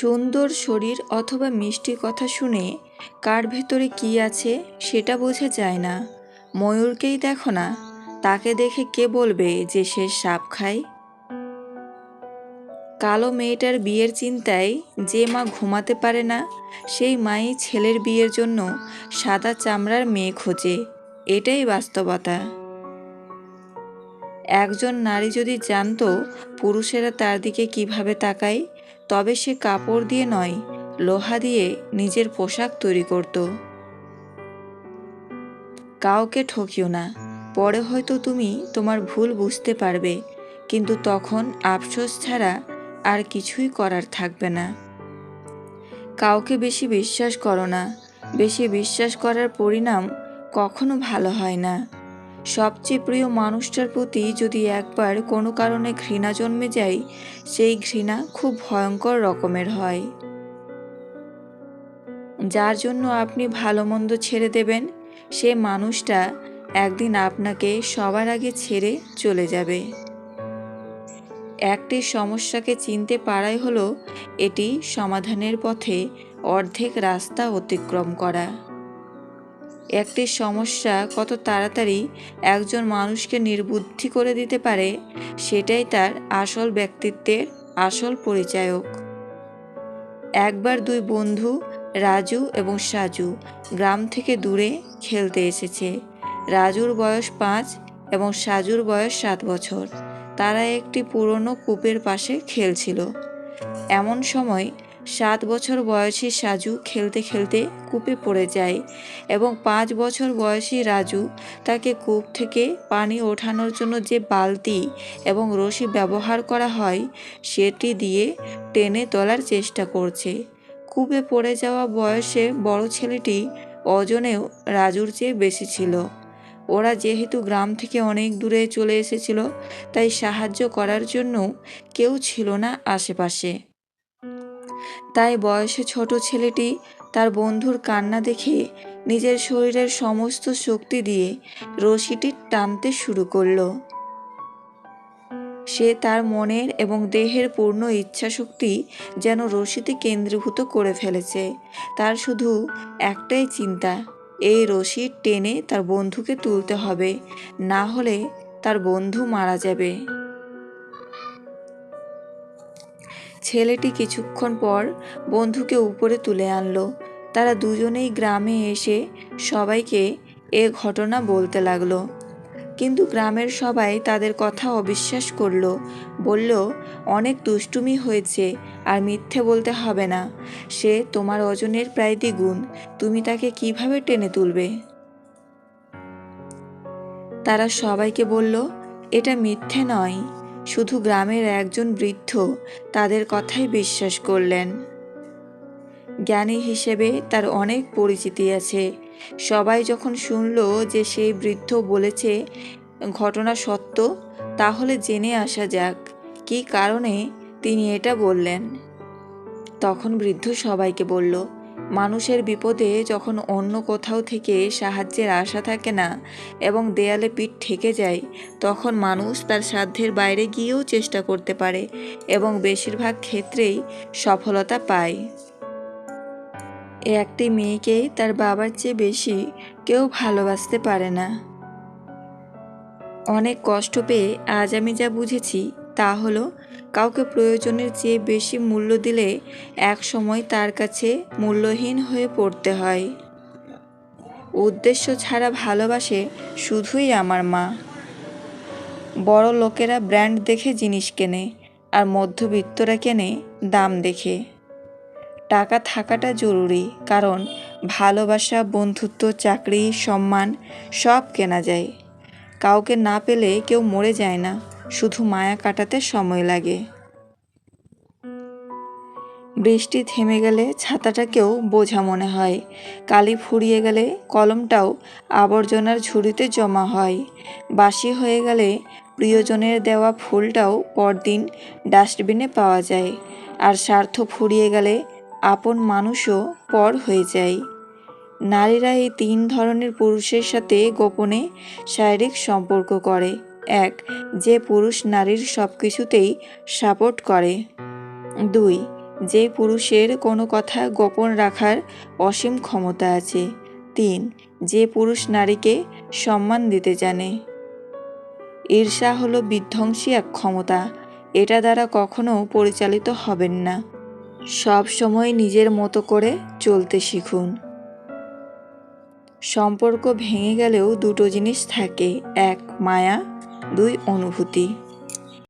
সুন্দর শরীর অথবা মিষ্টি কথা শুনে কার ভেতরে কি আছে সেটা বোঝা যায় না। ময়ূরকেই দেখো না, তাকে দেখে কে বলবে যে সে সাপ খায়? কালো মেয়েটার বিয়ের চিন্তায় যে মা ঘুমাতে পারে না, সেই মাই ছেলের বিয়ের জন্য সাদা চামড়ার মেয়ে খোঁজে। এটাই বাস্তবতা। একজন নারী যদি জানতো পুরুষেরা তার দিকে কীভাবে তাকায় তবে সে কাপড় দিয়ে নয়, লোহা দিয়ে নিজের পোশাক তৈরি করত। কাউকে ঠকিও না, পরে হয়তো তুমি তোমার ভুল বুঝতে পারবে, কিন্তু তখন আফসোস ছাড়া আর কিছুই করার থাকবে না। কাউকে বেশি বিশ্বাস করো না, বেশি বিশ্বাস করার পরিণাম কখনো ভালো হয় না। সবচেয়ে প্রিয় মানুষটার প্রতি যদি একবার কোনো কারণে ঘৃণা জন্মে যায়, সেই ঘৃণা খুব ভয়ঙ্কর রকমের হয়। যার জন্য আপনি ভালো মন্দ ছেড়ে দেবেন, সে মানুষটা একদিন আপনাকে সবার আগে ছেড়ে চলে যাবে। একটি সমস্যাকে চিনতে পারাই হলো এটি সমাধানের পথে অর্ধেক রাস্তা অতিক্রম করা। একটি সমস্যা কত তাড়াতাড়ি একজন মানুষকে নির্বুদ্ধি করে দিতে পারে, সেটাই তার আসল ব্যক্তিত্বের আসল পরিচায়ক। একবার দুই বন্ধু, রাজু এবং সাজু, গ্রাম থেকে দূরে খেলতে এসেছে। রাজুর বয়স পাঁচ এবং সাজুর বয়স সাত বছর। তারা একটি পুরনো কূপের পাশে খেলছিল। এমন সময় সাত বছর বয়সী সাজু খেলতে খেলতে কূপে পড়ে যায় এবং পাঁচ বছর বয়সী রাজু তাকে কূপ থেকে পানি ওঠানোর জন্য যে বালতি এবং রশি ব্যবহার করা হয়, সেটি দিয়ে টেনে তোলার চেষ্টা করছে। কূপে পড়ে যাওয়া বয়সে বড় ছেলেটি অজনেও রাজুর চেয়ে বেশি ছিল। ওরা যেহেতু গ্রাম থেকে অনেক দূরে চলে এসেছিল, তাই সাহায্য করার জন্য কেউ ছিল না আশেপাশে। তাই বয়সে ছোট ছেলেটি তার বন্ধুর কান্না দেখে নিজের শরীরের সমস্ত শক্তি দিয়ে রশিটি টানতে শুরু করল। সে তার মনের এবং দেহের পূর্ণ ইচ্ছাশক্তি যেন রশিতে কেন্দ্রীভূত করে ফেলেছে। তার শুধু একটাই চিন্তা, এই রশি টেনে তার বন্ধুকে তুলতে হবে, না হলে তার বন্ধু মারা যাবে। ছেলেটি কিছুক্ষণ পর বন্ধুকে উপরে তুলে আনলো। তারা দুজনেই গ্রামে এসে সবাইকে এ ঘটনা বলতে লাগল। কিন্তু গ্রামের সবাই তাদের কথা অবিশ্বাস করল। বলল, অনেক দুষ্টুমি হয়েছে আর মিথ্যে বলতে হবে না। সে তোমার ওজনের প্রায় দ্বিগুণ। তুমি তাকে কীভাবে টেনে তুলবে? তারা সবাইকে বলল, এটা মিথ্যে নয়। শুধু গ্রামের একজন বৃদ্ধ তাদের কথাই বিশ্বাস করলেন। জ্ঞানী হিসেবে তার অনেক পরিচিতি আছে। সবাই যখন শুনল যে সেই বৃদ্ধ বলেছে, ঘটনা সত্য, তাহলে জেনে আসা যাক, কী কারণে তিনি এটা বললেন? তখন বৃদ্ধ সবাইকে বলল মানুষের বিপদে যখন অন্য কোথাও থেকে সাহায্যের আশা থাকে না এবং দেয়ালে পিঠ ঠেকে যায়, তখন মানুষ তার সাধ্যের বাইরে গিয়েও চেষ্টা করতে পারে এবং বেশিরভাগ ক্ষেত্রেই সফলতা পায়। একটি মেয়েকে তার বাবার চেয়ে বেশি কেউ ভালোবাসতে পারে না। অনেক কষ্ট পেয়ে আজ আমি যা বুঝেছি তা হলো, কাউকে প্রয়োজনের চেয়ে বেশি মূল্য দিলে এক সময় তার কাছে মূল্যহীন হয়ে পড়তে হয়। উদ্দেশ্য ছাড়া ভালোবাসে শুধুই আমার মা। বড় লোকেরা ব্র্যান্ড দেখে জিনিস কেনে আর মধ্যবিত্তরা কেনে দাম দেখে। টাকা থাকাটা জরুরি, কারণ ভালোবাসা, বন্ধুত্ব, চাকরি, সম্মান সব কেনা যায়। কাউকে না পেলে কেউ মরে যায় না। শুধু মায়া কাটাতে সময় লাগে। বৃষ্টি থেমে গেলে ছাতাটাকেও বোঝা মনে হয়। কালি ফুরিয়ে গেলে কলমটাও আবর্জনার ঝুড়িতে জমা হয়। বাসি হয়ে গেলে প্রিয়জনের দেওয়া ফুলটাও পরদিন ডাস্টবিনে পাওয়া যায়। আর স্বার্থ ফুরিয়ে গেলে আপন মানুষও পর হয়ে যায়। নারীরা এই তিন ধরনের পুরুষের সাথে গোপনে শারীরিক সম্পর্ক করে। এক, যে পুরুষ নারীর সব কিছুতেই সাপোর্ট করে। দুই, যে পুরুষের কোনো কথা গোপন রাখার অসীম ক্ষমতা আছে। তিন, যে পুরুষ নারীকে সম্মান দিতে জানে। ঈর্ষা হলো বিধ্বংসী এক ক্ষমতা। এটা দ্বারা কখনো পরিচালিত হবেন না। সব সময় নিজের মতো করে চলতে শিখুন। সম্পর্ক ভেঙে গেলেও দুটো জিনিস থাকে। এক, মায়া দুই অনুভূতি।